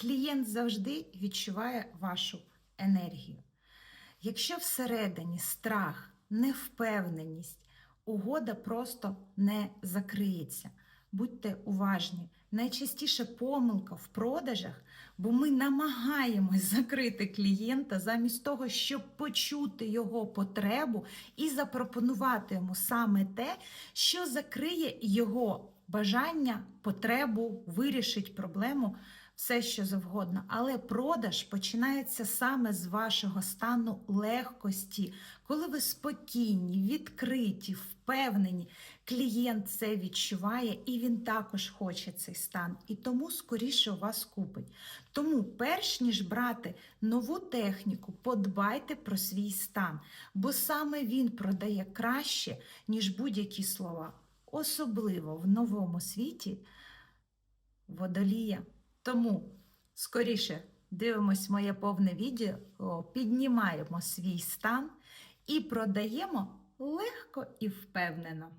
Клієнт завжди відчуває вашу енергію. Якщо всередині страх, невпевненість, угода просто не закриється. Будьте уважні. Найчастіше помилка в продажах, бо ми намагаємось закрити клієнта замість того, щоб почути його потребу і запропонувати йому саме те, що закриє його бажання, потребу, вирішить проблему, все що завгодно. Але продаж починається саме з вашого стану легкості, коли ви спокійні, відкриті, впевнені. Клієнт це відчуває і він також хоче цей стан, і тому скоріше у вас купить. Тому, перш ніж брати нову техніку, подбайте про свій стан, бо саме він продає краще, ніж будь-які слова, особливо в новому світі водолія. Тому скоріше дивимось моє повне відео, піднімаємо свій стан і продаємо легко і впевнено.